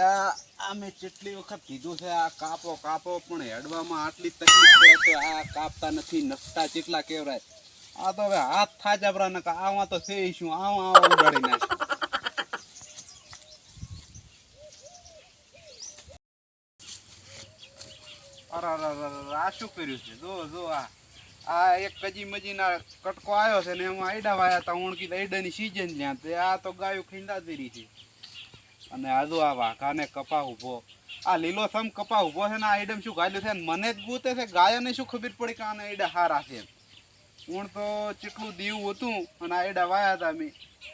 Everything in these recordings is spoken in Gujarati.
લ્યા આ મેં કેટલી વખત કીધું છે, આ કાપો કાપો, પણ હેડવામાં આટલી તકલીફ પડે તો આ કાપતા નથી, નખતા કેટલા કેવરાય આ તો હવે હાથ થા જબરા નકા આવા તો છે શું આવા આવા ઉડાડી નાખે. આ શું કર્યું છે? જો જો, આ આ એક કજી મજી ના કટકો આવ્યો છે ને, એમાં આઈડા વાયા હતા ઓણકી આઈડાની સીઝન જ્યાં આ તો ગાયું ખીંડા દેરી છે. અને આજુ આ વાઘાને કપા ઊભો આ લીલો સમ કપા ઊભો છે ને આ આઈડમ શું ગાયલું છે? મને જ ગૂતે છે, ગાયોને શું ખબર પડી કે આને આઈડા હાર છે ઊણ તો ચેટલું દીવું હતું અને આ આઈડા વાયા હતા મેં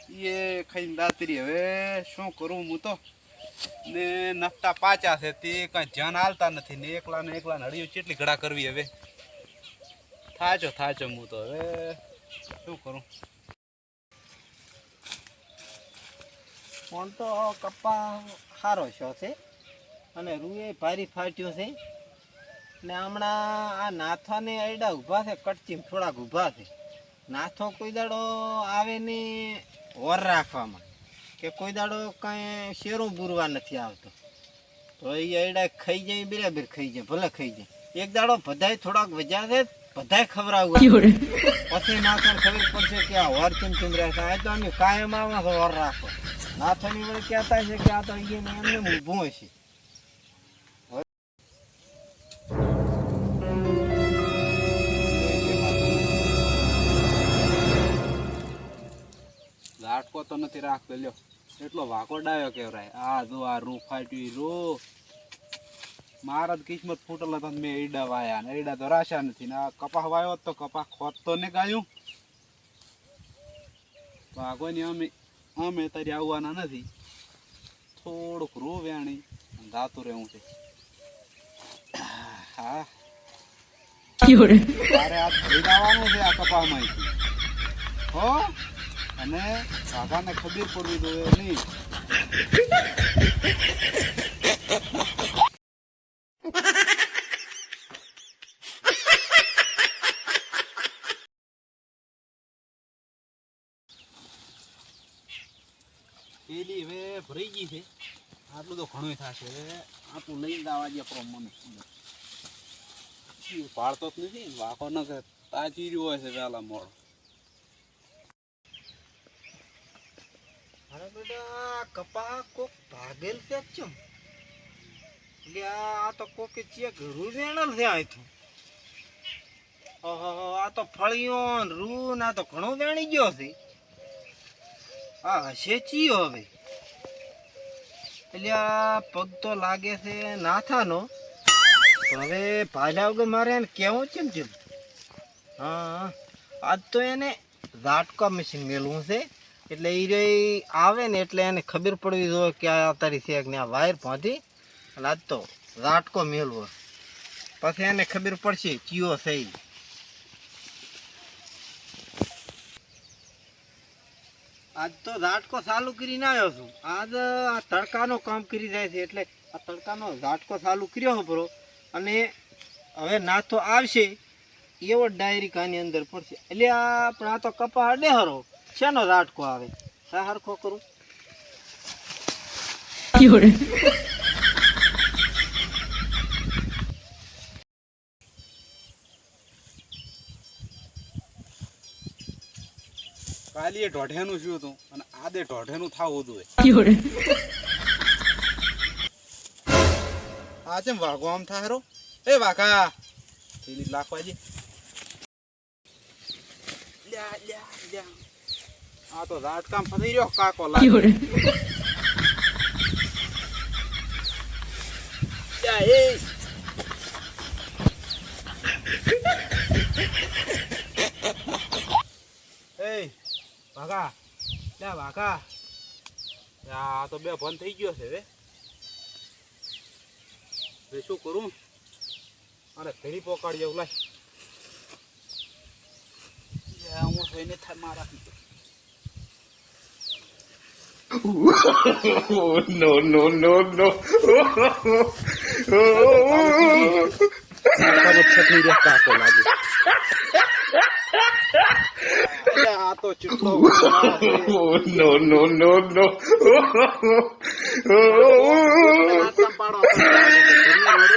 એ ખાઈને દાતરી, હવે શું કરું હું તો? ને નફતા પાચા છે, તે કાંઈ ધ્યાન હાલતા નથી. ને એકલા ને એકલા નડિયું ચેટલી ઘડા કરવી હવે? થાચો થાચો હું તો. હવે શું કરું? ફોન તો કપ્પા સારો છો છે. અને રૂએ ભારી ફાટ્યો છે. ને હમણાં આ નાથાને અયડા ઊભા છે કટચીમ થોડાક ઊભા છે. નાથો કોઈ દાડો આવે ને વર રાખવામાં. કે કોઈ દાડો કાંઈ શેરું બુરવા નથી આવતો. તો એ અયડા ખાઈ જાય બરાબર ખાઈ જાય ભલે ખાઈ જાય. એક દાડો બધાય થોડાક વજા છે બધાય ખવડાવવા. પછી નાથાને ખબર પડશે કે આ વર ચીમ ચીમ રહેતા આ તો અમે કાયમ આવા છો વર રાખો. નાથાની વડે કહેતા છે કે આ તો અહીંયા એમને ઊભું હશે લાટકો તો નથી રાખતો, લ્યો. એટલો વાકો ડાયો કેવરાય આ જો આ રૂ ફાટ્યું રૂ. મારા કિસ્મત ફૂટેલા હતા મેં ઈડા વાયા ને. ઈડા તો રાશા નથી ને. આ કપાસ વાયો તો કપાસ ખોત તો ને ગાયું. વાગોની અમે અમે તારી આવવાના નથી. થોડુંક રો વેણી ગાતું રહેવું છે. હા. તારે આ ધરી લાવવાનું છે આ કપામાં હો? અને કાકાને ખબર પડવી જોઈએ નહીં. પેલી હવે ભરાઈ ગઈ છે. આટલું તો ઘણું થશે. હવે આટલું લઈને દાવા દે પ્રમાણે પાડતો જ નથી. વાકો ન કરે. તાજી રહ્યો હોય છે વહેલા મોડ. અરે બેટા કપા કોક ભાગેલ છે ચમ? એટલે આ તો કોકે ચેક રૂ વેણલ છે આયથું ઓહો, આ તો ફળિયો રૂ ના તો ઘણો વેણી ગયો છે. આ હશે ચિયો હવે. એટલે આ પગ તો લાગે છે નાથાનો. હવે ભાલ્યા વગર મારે એને કેવું છે ને જેમ. હા, આજ તો એને ઝાટકા મશીન મેળવું છે. એટલે એ રહી આવે ને એટલે એને ખબર પડવી જોઈએ કે આ તારી છે કે આ વાયર પહોંચી અને આજ તો ઝાટકો મેળવો પછી એને ખબર પડશે ચિયો છે આજ તો ઝાટકો ચાલુ કરીને આવ્યો છું. આજ આ તડકાનો કામ કરી જાય છે એટલે આ તડકાનો ઝાટકો ચાલુ કર્યો બરો અને હવે ના તો આવશે, એવો ડાયરી કાની અંદર પડશે. એટલે આ, પણ આ તો કપા અડે હરો. શેનો ઝાટકો આવે? સા હરખો કરું? કાલી એ ઢોઢેનું શું હતું અને આદે ઢોઢેનું થાવું હતું આ છે વાઘો આમ થાય હારો. એ વાઘા. થેલી લાખવાજી આ તો રાટકામ ફસાઈ રહ્યો કાકો લાગે. એ વાઘા. લે વાઘા. આ તો બે ભન થઈ ગયો છે હવે. હવે શું કરું? અરે ઘડી પોકાડી જવું લાય. હું થઈને થાય મારા no, no, no, no. રે લાગે લ્યા, આ તો તો ચેટલો વાળો છે. Oh, no, no, no, no. આટલા પાડો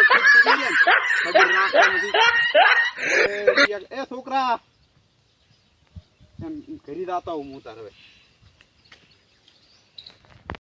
ફીટ કરી દે ને. એ, છોકરા. એમ કરી દાતા હું તારે હવે